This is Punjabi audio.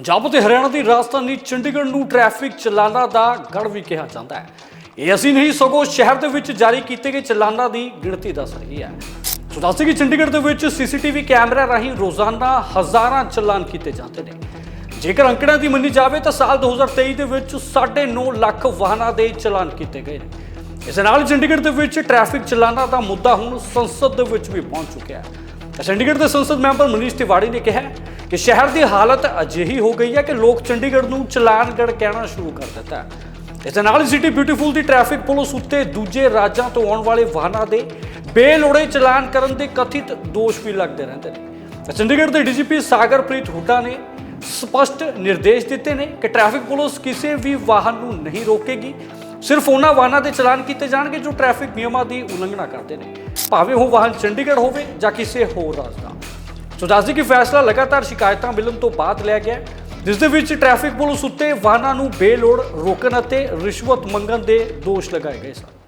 ਪੰਜਾਬ ਅਤੇ ਹਰਿਆਣਾ ਦੀ ਰਾਜਧਾਨੀ ਚੰਡੀਗੜ੍ਹ ਨੂੰ ਟ੍ਰੈਫਿਕ ਚਲਾਨਾਂ ਦਾ ਗੜ ਵੀ ਕਿਹਾ ਜਾਂਦਾ ਹੈ। ਇਹ ਅਸੀਂ ਨਹੀਂ, ਸਗੋਂ ਸ਼ਹਿਰ ਦੇ ਵਿੱਚ ਜਾਰੀ ਕੀਤੇ ਗਏ ਚਲਾਨਾਂ ਦੀ ਗਿਣਤੀ ਦੱਸ ਰਹੀ ਹੈ। ਸੋ ਦੱਸਦੇ ਕਿ ਚੰਡੀਗੜ੍ਹ ਦੇ ਵਿੱਚ ਸੀਸੀਟੀਵੀ ਕੈਮਰਾ ਰਾਹੀਂ ਰੋਜ਼ਾਨਾ ਹਜ਼ਾਰਾਂ ਚਲਾਨ ਕੀਤੇ ਜਾਂਦੇ ਨੇ। ਜੇਕਰ ਅੰਕੜਿਆਂ ਦੀ ਮੰਨੀ ਜਾਵੇ ਤਾਂ ਸਾਲ 2023 ਦੇ ਵਿੱਚ 9.5 ਲੱਖ ਵਾਹਨਾਂ ਦੇ ਚਲਾਨ ਕੀਤੇ ਗਏ ਨੇ। ਇਸ ਨਾਲ ਚੰਡੀਗੜ੍ਹ ਦੇ ਵਿੱਚ ਟ੍ਰੈਫਿਕ ਚਲਾਨਾਂ ਦਾ ਮੁੱਦਾ ਹੁਣ ਸੰਸਦ ਦੇ ਵਿੱਚ ਵੀ ਪਹੁੰਚ ਚੁੱਕਿਆ ਹੈ। ਤਾਂ ਚੰਡੀਗੜ੍ਹ ਦੇ ਸੰਸਦ ਮੈਂਬਰ ਮਨੀਸ਼ ਤਿਵਾੜੀ ਨੇ ਕਿਹਾ ਕਿ ਸ਼ਹਿਰ ਦੀ ਹਾਲਤ ਅਜਿਹੀ ਹੋ ਗਈ ਹੈ ਕਿ ਲੋਕ ਚੰਡੀਗੜ੍ਹ ਨੂੰ ਚਲਾਨਗੜ੍ਹ ਕਹਿਣਾ ਸ਼ੁਰੂ ਕਰ ਦਿੱਤਾ ਇਸ ਦੇ ਨਾਲ ਸਿਟੀ ਬਿਊਟੀਫੁਲ ਦੀ ਟ੍ਰੈਫਿਕ ਪੁਲਿਸ ਉੱਤੇ ਦੂਜੇ ਰਾਜਾਂ ਤੋਂ ਆਉਣ ਵਾਲੇ ਵਾਹਨਾਂ ਦੇ ਬੇਲੋੜੇ ਚਲਾਨ ਕਰਨ ਦੇ ਕਥਿਤ ਦੋਸ਼ ਵੀ ਲੱਗਦੇ ਰਹਿੰਦੇ ਨੇ। ਚੰਡੀਗੜ੍ਹ ਦੇ ਡੀਜੀਪੀ ਸਾਗਰਪ੍ਰੀਤ ਹੁੱਡਾ ਨੇ ਸਪਸ਼ਟ ਨਿਰਦੇਸ਼ ਦਿੱਤੇ ਨੇ ਕਿ ਟ੍ਰੈਫਿਕ ਪੁਲਿਸ ਕਿਸੇ ਵੀ ਵਾਹਨ ਨੂੰ ਨਹੀਂ ਰੋਕੇਗੀ, ਸਿਰਫ ਉਹਨਾਂ ਵਾਹਨਾਂ ਦੇ ਚਲਾਨ ਕੀਤੇ ਜਾਣਗੇ ਜੋ ਟ੍ਰੈਫਿਕ ਨਿਯਮਾਂ ਦੀ ਉਲੰਘਣਾ ਕਰਦੇ ਨੇ। ਭਾਵੇਂ ਉਹ ਵਾਹਨ ਚੰਡੀਗੜ੍ਹ ਹੋਵੇ ਜਾਂ ਕਿਸੇ ਹੋਰ ਰਾਜ ਦਾ। ਸੋ ਦੱਸਦੀ ਕਿ ਫੈਸਲਾ ਲਗਾਤਾਰ ਸ਼ਿਕਾਇਤਾਂ ਮਿਲਣ ਤੋਂ ਬਾਅਦ ਲਿਆ ਗਿਆ ਜਿਸ ਦੇ ਵਿੱਚ ਟ੍ਰੈਫਿਕ ਪੁਲਿਸ ਉੱਤੇ ਵਾਹਨਾਂ ਨੂੰ ਬੇਲੋੜ ਰੋਕਣ ਅਤੇ ਰਿਸ਼ਵਤ ਮੰਗਣ ਦੇ ਦੋਸ਼ ਲਗਾਏ ਗਏ ਸਨ।